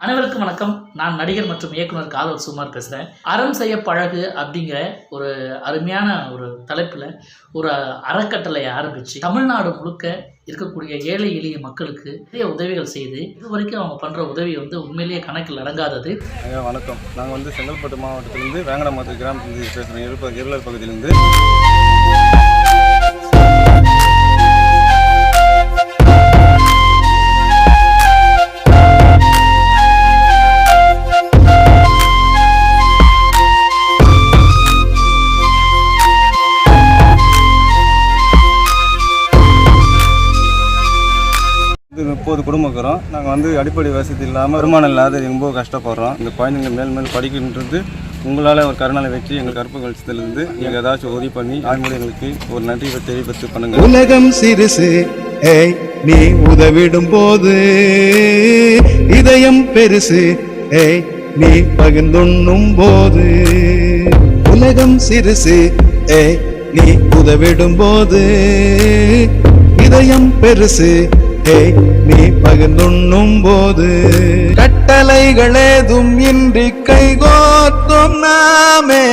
அனைவருக்கும் வணக்கம். நான் நடிகர் மற்றும் இயக்குனர் காதல் சுமார் பேசுகிறேன் அறம் செய்ய பழகு அப்படிங்கிற ஒரு அருமையான ஒரு தலைப்பில் ஒரு அறக்கட்டளையை ஆரம்பித்து தமிழ்நாடு முழுக்க இருக்கக்கூடிய ஏழை எளிய மக்களுக்கு நிறைய உதவிகள் செய்து இது வரைக்கும் அவங்க பண்ணுற உதவி வந்து உண்மையிலேயே கணக்கில் அடங்காதது. ஐயா வணக்கம். நாங்கள் வந்து செங்கல்பட்டு மாவட்டத்திலிருந்து வேங்கடமத்து கிராமத்திலிருந்து பேசுகிறோம் இருப்ப இருளர் பகுதியிலிருந்து. இது முப்பது குடும்பம் இருக்கிறோம். நாங்கள் வந்து அடிப்படை வசதி இல்லாமல் வருமானம் இல்லாத ரொம்ப கஷ்டப்படுறோம். இந்த குழந்தைங்க மேல் மேல் படிக்கின்றது உங்களால் ஒரு கருணாலை வச்சு எங்கள் கருப்பு கழிச்சதுலேருந்து நீங்கள் ஏதாச்சும் உதவி பண்ணி ஆழ்மொழி எங்களுக்கு ஒரு நன்றி தெரிவித்து பண்ணுங்கள் உலகம் சிறுசு ஏய் நீ உதவிடும் போது இதயம் பெருசு ஏய் நீ பகிர்ந்துண்ணும் போது உலகம் சிறுசு ஏய் நீ உதவிடும் போது இதயம் பெருசு நீ பகிர்ந்துண்ணும் போது கட்டளைகளேதும் இன்றி கைகோத்தும் நாமே.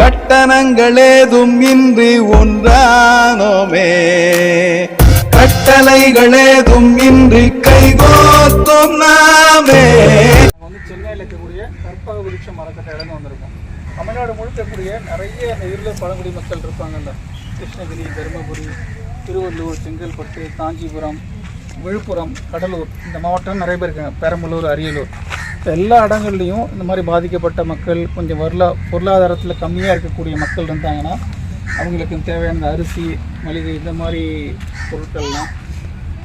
கட்டணங்களேதும் இன்றி ஒன்றானோமே. கட்டளைகளேதும் இன்றி கைகோத்தும் நாமே. வந்து சென்னையில் இருக்கக்கூடிய கற்பக விருட்சம் அறக்கட்டளையிலேருந்து வந்திருக்கோம். தமிழ்நாடு முழுக்க இருக்கக்கூடிய நிறைய இந்த பழங்குடி மக்கள் இருப்பாங்கல்ல. கிருஷ்ணகிரி தருமபுரி திருவள்ளூர் செங்கல்பட்டு காஞ்சிபுரம் விழுப்புரம் கடலூர் இந்த மாவட்டம் நிறைய பேர் இருக்காங்க. பெரம்பலூர் அரியலூர். இப்போ எல்லா இடங்கள்லையும் இந்த மாதிரி பாதிக்கப்பட்ட மக்கள் கொஞ்சம் வரலா பொருளாதாரத்தில் கம்மியாக இருக்கக்கூடிய மக்கள் இருந்தாங்கன்னா அவங்களுக்கு தேவையான அரிசி மளிகை இந்த மாதிரி பொருட்கள்லாம்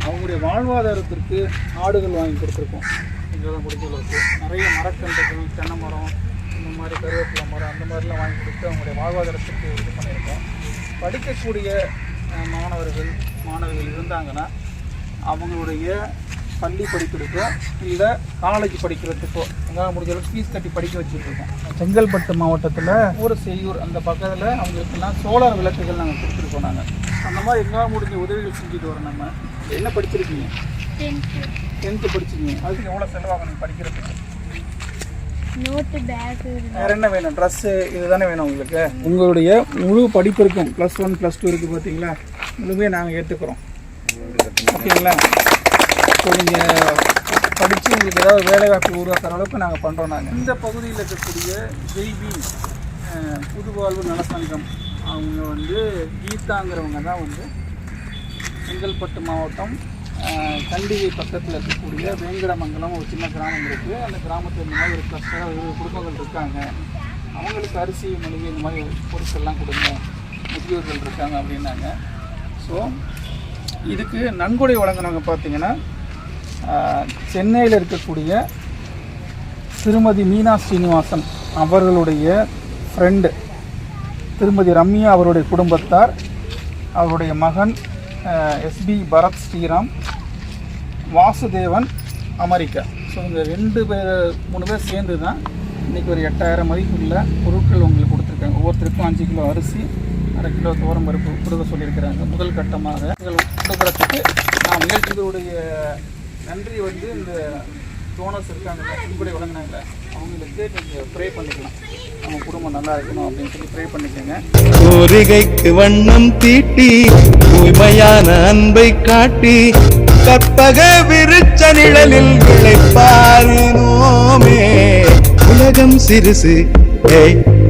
அவங்களுடைய வாழ்வாதாரத்திற்கு ஆடுகள் வாங்கி கொடுத்துருக்கோம். எங்களால் முடிஞ்ச அளவுக்கு நிறைய மரக்கன்றுகள் தென்னை மரம் இந்த மாதிரி கருவேப்பிலை மரம் அந்த மாதிரிலாம் வாங்கி கொடுத்து அவங்களுடைய வாழ்வாதாரத்திற்கு இது பண்ணியிருக்கோம். படிக்கக்கூடிய மாணவர்கள் மாணவிகள் இருந்தாங்கன்னா அவங்களுடைய பள்ளி படிக்கிறதுக்கோ இல்லை காலேஜ் படிக்கிறதுக்கோ எங்களால் முடிஞ்ச அளவுக்கு ஃபீஸ் கட்டி படிக்க வச்சுட்ருக்கோம் செங்கல்பட்டு மாவட்டத்தில் ஊர் செய்யூர் அந்த பக்கத்தில் அவங்களுக்கெல்லாம் சோலார் விளக்குகள் நாங்கள் கொடுத்துருக்கோம் நாங்கள் அந்த மாதிரி எங்களால் முடிஞ்ச உதவிகள் செஞ்சுட்டு வரோம் நம்ம. என்ன படிச்சிருக்கீங்க? டென்த்து படிச்சிருக்கீங்க. அதுக்கு எவ்வளோ செலவாகும் நீங்கள் படிக்கிறதுக்கு? நோட்டு பேக்கு வேற என்ன வேணும்? ட்ரெஸ்ஸு இதுதானே வேணும் உங்களுக்கு? உங்களுடைய முழு படிப்பு இருக்கும் ப்ளஸ் ஒன் ப்ளஸ் டூ இருக்குது பார்த்தீங்களா முழுமையாக நாங்கள் ஏற்றுக்கிறோம் ஓகேங்களா? ஸோ நீங்கள் படித்து உங்களுக்கு ஏதாவது வேலைவாய்ப்பு உருவாக்குற அளவுக்கு நாங்கள் பண்ணுறோம் நாங்கள் இந்த பகுதியில் இருக்கக்கூடிய ஜெய்பி புதுவாழ்வு நலசங்கம் அவங்க வந்து கீதாங்கிறவங்க தான் வந்து செங்கல்பட்டு மாவட்டம் கண்டிகை பக்கத்தில் இருக்கக்கூடிய வேங்கடமங்கலம் ஒரு சின்ன கிராமம் இருக்குது அந்த கிராமத்தில் இந்த மாதிரி ஒரு கிளஸ்டராக இருபது குடும்பங்கள் இருக்காங்க. அவங்களுக்கு அரிசி மளிகை இந்த மாதிரி பொருட்கள்லாம் கொடுங்க. முதியோர்கள் இருக்காங்க அப்படின்னாங்க. ஸோ இதுக்கு நன்கொடை வழங்கினவங்க பார்த்தீங்கன்னா சென்னையில் இருக்கக்கூடிய திருமதி மீனா ஸ்ரீனிவாசன் அவர்களுடைய ஃப்ரெண்டு திருமதி ரம்யா அவருடைய குடும்பத்தார் அவருடைய மகன் SP Bharath Sriram Vasudevan America. So இந்த ரெண்டு பேர் மூணு பேர் சேர்ந்து தான் இன்றைக்கி ஒரு எட்டாயிரம் மதிப்புள்ள பொருட்கள் உங்களுக்கு கொடுத்துருக்காங்க. ஒவ்வொருத்தருக்கும் அஞ்சு கிலோ அரிசி அரை கிலோ துவரம் பருப்பு கொடுக்க சொல்லியிருக்கிறாங்க. முதல் கட்டமாக இவர்கள் கொடுக்குறதுக்கு நான் முயற்சிகளுடைய நன்றி வந்து இந்த டோனர்ஸ் இருக்காங்க. இப்படி வழங்கினாங்க. அவங்களுக்கு நீங்கள் ப்ரே பண்ணிக்கலாம் நம்ம குடும்பம் நல்லா இருக்கணும் அப்படின்னு சொல்லி ப்ரே பண்ணிக்கோங்க. கோரிகைக்கு வண்ணம் தீட்டி தூய்மையான அன்பை காட்டி கற்பக விருச்ச நிழலில் விளைப்பாரினோமே. உலகம் சிறுசு ஏய்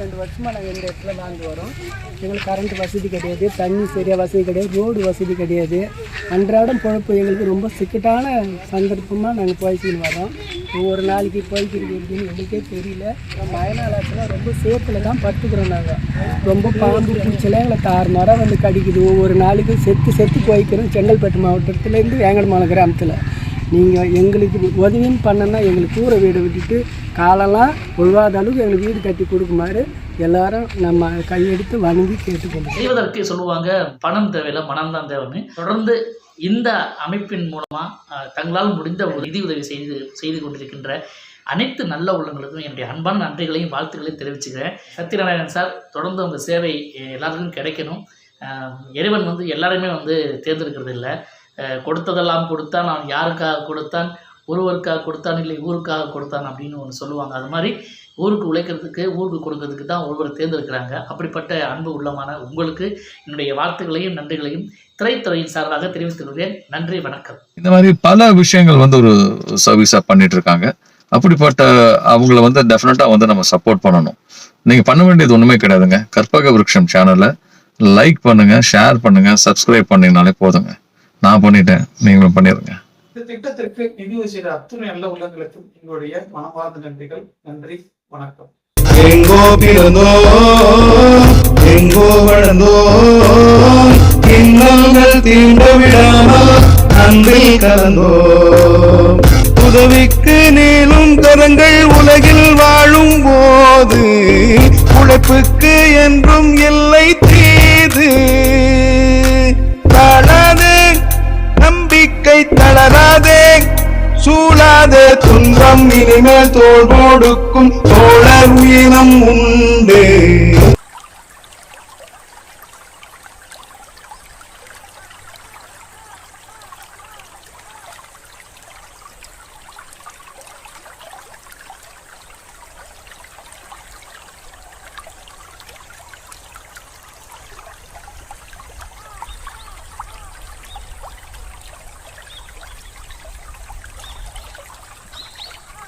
இருபத்தி ரெண்டு வருஷமாக நாங்கள் இந்த இடத்துல வாழ்ந்து வரோம். எங்களுக்கு கரண்ட் வசதி கிடையாது தண்ணி சரியாக வசதி கிடையாது ரோடு வசதி கிடையாது. அன்றாடம் பொழப்பு எங்களுக்கு ரொம்ப சிக்கட்டான சந்தர்ப்பமாக நாங்கள் போய்ச்சின்னு வரோம். ஒவ்வொரு நாளைக்கு போய்க்கிறது எப்படின்னு எங்களுக்கே தெரியல. மழை ரொம்ப சேத்துல தான் பட்டுக்கிறோம் நாங்கள் ரொம்ப பாம்பு பூச்செல்லாம் எங்களை தாறுமாறாக வந்து கடிக்குது. ஒவ்வொரு நாளைக்கும் செத்து செத்து போய்க்கிறோம். செங்கல்பட்டு மாவட்டத்துலேருந்து வேங்கடமான கிராமத்தில். நீங்கள் எங்களுக்கு உதவியும் பண்ணனா எங்களுக்கு கூரை வீடு விட்டுட்டு காலெல்லாம் ஒழுவாத அளவுக்கு எங்களுக்கு வீடு கட்டி கொடுக்குமாறு எல்லாரும் நம்ம கையெடுத்து வணங்கி கேட்டுக்கொண்டு செய்வதற்கு சொல்லுவாங்க பணம் தேவையில்லை மனம் தான் தேவைன்னு. தொடர்ந்து இந்த அமைப்பின் மூலமாக தங்களால் முடிந்த ஒரு நிதி உதவி செய்து செய்து கொண்டிருக்கின்ற அனைத்து நல்ல உள்ளங்களுக்கும் என்னுடைய அன்பான நன்றிகளையும் வாழ்த்துக்களையும் தெரிவிச்சுக்கிறேன். சத்யநாராயணன் சார் தொடர்ந்து உங்கள் சேவை எல்லாருக்கும் கிடைக்கணும். இறைவன் வந்து எல்லாருமே வந்து தேர்ந்தெடுக்கிறது இல்லை கொடுத்ததெல்லாம் கொடுத்தான் அவன் யாருக்காக கொடுத்தான் ஒருவருக்காக கொடுத்தான் இல்லை ஊருக்காக கொடுத்தான் அப்படின்னு ஒன்று சொல்லுவாங்க. அது மாதிரி ஊருக்கு உழைக்கிறதுக்கு ஊருக்கு கொடுக்கறதுக்கு தான் ஒருவர் தேர்ந்தெடுக்கிறாங்க. அப்படிப்பட்ட அன்பு உள்ளமான உங்களுக்கு என்னுடைய வார்த்தைகளையும் நன்றிகளையும் திரைத்துறையின் சார்பாக தெரிவித்துக் கொள்கிறேன். நன்றி வணக்கம். இந்த மாதிரி பல விஷயங்கள் வந்து ஒரு சர்வீஸாக பண்ணிட்டு இருக்காங்க அப்படிப்பட்ட அவங்கள வந்து டெஃபினட்டா வந்து நம்ம சப்போர்ட் பண்ணணும். நீங்க பண்ண வேண்டியது ஒண்ணுமே கிடையாதுங்க. கற்பக விருட்சம் சேனலை லைக் பண்ணுங்க ஷேர் பண்ணுங்க சப்ஸ்கிரைப் பண்ணீங்கனாலே போதுங்க. நான் பண்ணிட்டேன். நீங்களும் பண்ணிடுங்க இந்த திட்டத்திற்கு நிதி செய்த அத்துணை நல்ல உள்ளங்களுக்கும் எங்களுடைய மனமார்ந்த நன்றிகள். நன்றி. வணக்கம். எங்கோ பிறந்தோம் எங்கோ வளர்ந்தோம் இன்னல்கள் தீண்ட விடாமல் அன்பில் கலந்தோம் உதவிக்கு நீளும் கரங்கள் உலகில் வாழும் போது உழைப்புக்கு என்றும் எல்லை சூழாத துன்பம் இனிமேல் தோல் கொடுக்கும் தோழர் உயிரம் உண்டு.